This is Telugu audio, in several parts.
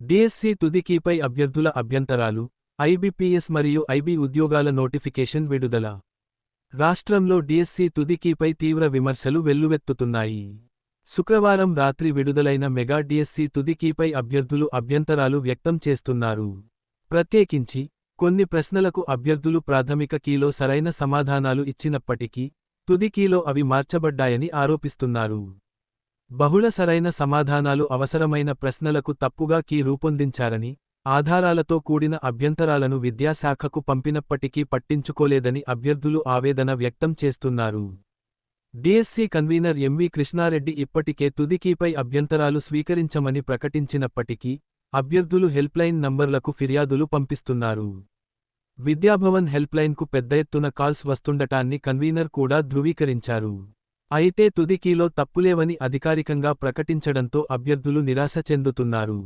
డిఎస్సి తుదికీపై అభ్యర్థుల అభ్యంతరాలు ఐబిపిఎస్ మరియు ఐబి ఉద్యోగాల నోటిఫికేషన్ విడుదల. రాష్ట్రంలో డిఎస్సి తుదికీపై తీవ్ర విమర్శలు వెల్లువెత్తుతున్నాయి. శుక్రవారం రాత్రి విడుదలైన మెగా డిఎస్సి తుదికీపై అభ్యర్థులు అభ్యంతరాలు వ్యక్తం చేస్తున్నారు. ప్రత్యేకించి కొన్ని ప్రశ్నలకు అభ్యర్థులు ప్రాథమిక కీలో సరైన సమాధానాలు ఇచ్చినప్పటికీ తుది కీలో అవి మార్చబడ్డాయని ఆరోపిస్తున్నారు. బహుళ సరైన సమాధానాలు అవసరమైన ప్రశ్నలకు తప్పుగా కీ రూపొందించారని ఆధారాలతో కూడిన అభ్యంతరాలను విద్యాశాఖకు పంపినప్పటికీ పట్టించుకోలేదని అభ్యర్థులు ఆవేదన వ్యక్తం చేస్తున్నారు. డిఎస్సి కన్వీనర్ ఎంవి కృష్ణారెడ్డి ఇప్పటికే తుదికీపై అభ్యంతరాలు స్వీకరించమని ప్రకటించినప్పటికీ అభ్యర్థులు హెల్ప్లైన్ నంబర్లకు ఫిర్యాదులు పంపిస్తున్నారు. విద్యాభవన్ హెల్ప్లైన్కు పెద్ద ఎత్తున కాల్స్ వస్తుండటాన్ని కన్వీనర్ కూడా ధృవీకరించారు. అయితే తుదికీలో తప్పులేవని అధికారికంగా ప్రకటించడంతో అభ్యర్థులు నిరాశ చెందుతున్నారు.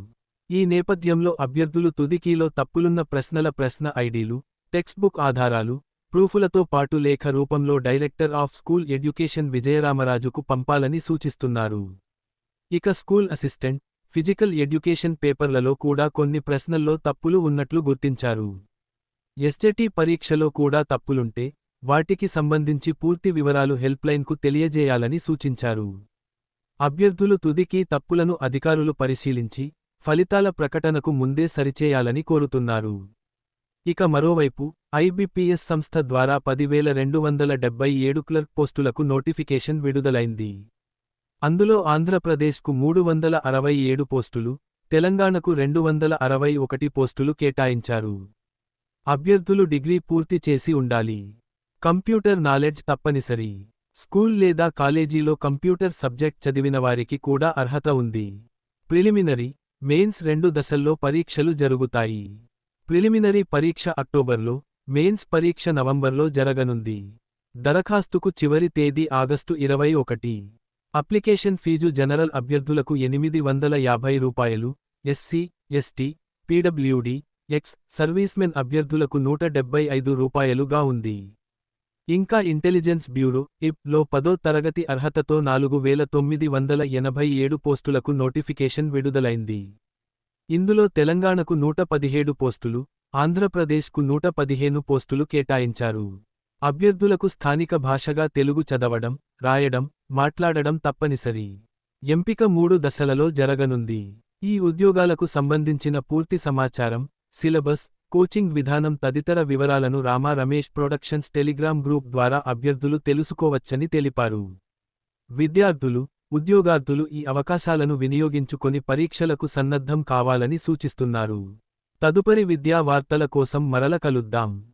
ఈ నేపథ్యంలో అభ్యర్థులు తుదికీలో తప్పులున్న ప్రశ్నల ప్రశ్న ఐడీలు టెక్స్ట్బుక్ ఆధారాలు ప్రూఫులతో పాటు లేఖ రూపంలో డైరెక్టర్ ఆఫ్ స్కూల్ ఎడ్యుకేషన్ విజయరామరాజుకు పంపాలని సూచిస్తున్నారు. ఇక స్కూల్ అసిస్టెంట్ ఫిజికల్ ఎడ్యుకేషన్ పేపర్లలో కూడా కొన్ని ప్రశ్నల్లో తప్పులు ఉన్నట్లు గుర్తించారు. ఎస్జెటీ పరీక్షలో కూడా తప్పులుంటే వాటికి సంబంధించి పూర్తి వివరాలు హెల్ప్లైన్కు తెలియజేయాలని సూచించారు. అభ్యర్థులు తుదికి తప్పులను అధికారులు పరిశీలించి ఫలితాల ప్రకటనకు ముందే సరిచేయాలని కోరుతున్నారు. ఇక మరోవైపు ఐబిపిఎస్ సంస్థ ద్వారా పదివేల రెండు వందల డెబ్బై ఏడు క్లర్క్ పోస్టులకు నోటిఫికేషన్ విడుదలైంది. అందులో ఆంధ్రప్రదేశ్కు మూడు వందల అరవై ఏడు పోస్టులు తెలంగాణకు రెండు వందల అరవై ఒకటి పోస్టులు కేటాయించారు. అభ్యర్థులు డిగ్రీ పూర్తి చేసి ఉండాలి. కంప్యూటర్ నాలెడ్జ్ తప్పనిసరి. స్కూల్ లేదా కాలేజీలో కంప్యూటర్ సబ్జెక్ట్ చదివిన వారికి కూడా అర్హత ఉంది. ప్రిలిమినరీ మెయిన్స్ రెండు దశల్లో పరీక్షలు జరుగుతాయి. ప్రిలిమినరీ పరీక్ష అక్టోబర్లో మెయిన్స్ పరీక్ష నవంబర్లో జరగనుంది. దరఖాస్తుకు చివరి తేదీ ఆగస్టు ఇరవై ఒకటి. అప్లికేషన్ ఫీజు జనరల్ అభ్యర్థులకు ఎనిమిది వందల యాభై రూపాయలు SC ST PWD ex servicemen అభ్యర్థులకు నూట డెబ్బై ఐదు రూపాయలుగా ఉంది. ఇంకా ఇంటెలిజెన్స్ బ్యూరో ఇప్లో పదో తరగతి అర్హతతో నాలుగు వేల తొమ్మిది వందల ఎనభై ఏడు పోస్టులకు నోటిఫికేషన్ విడుదలైంది. ఇందులో తెలంగాణకు నూట పదిహేడు పోస్టులు ఆంధ్రప్రదేశ్కు నూట పదిహేను పోస్టులు కేటాయించారు. అభ్యర్థులకు స్థానిక భాషగా తెలుగు చదవడం రాయడం మాట్లాడడం తప్పనిసరి. ఎంపిక మూడు దశలలో జరగనుంది. ఈ ఉద్యోగాలకు సంబంధించిన పూర్తి సమాచారం సిలబస్ కోచింగ్ విధానం తదితర వివరాలను Rama Ramesh productions Telegram group ద్వారా అభ్యర్థులు తెలుసుకోవచ్చని తెలిపారు. విద్యార్థులు ఉద్యోగార్థులు ఈ అవకాశాలను వినియోగించుకొని పరీక్షలకు సన్నద్ధం కావాలని సూచిస్తున్నారు. తదుపరి విద్యా వార్తల కోసం మరల కలుద్దాం.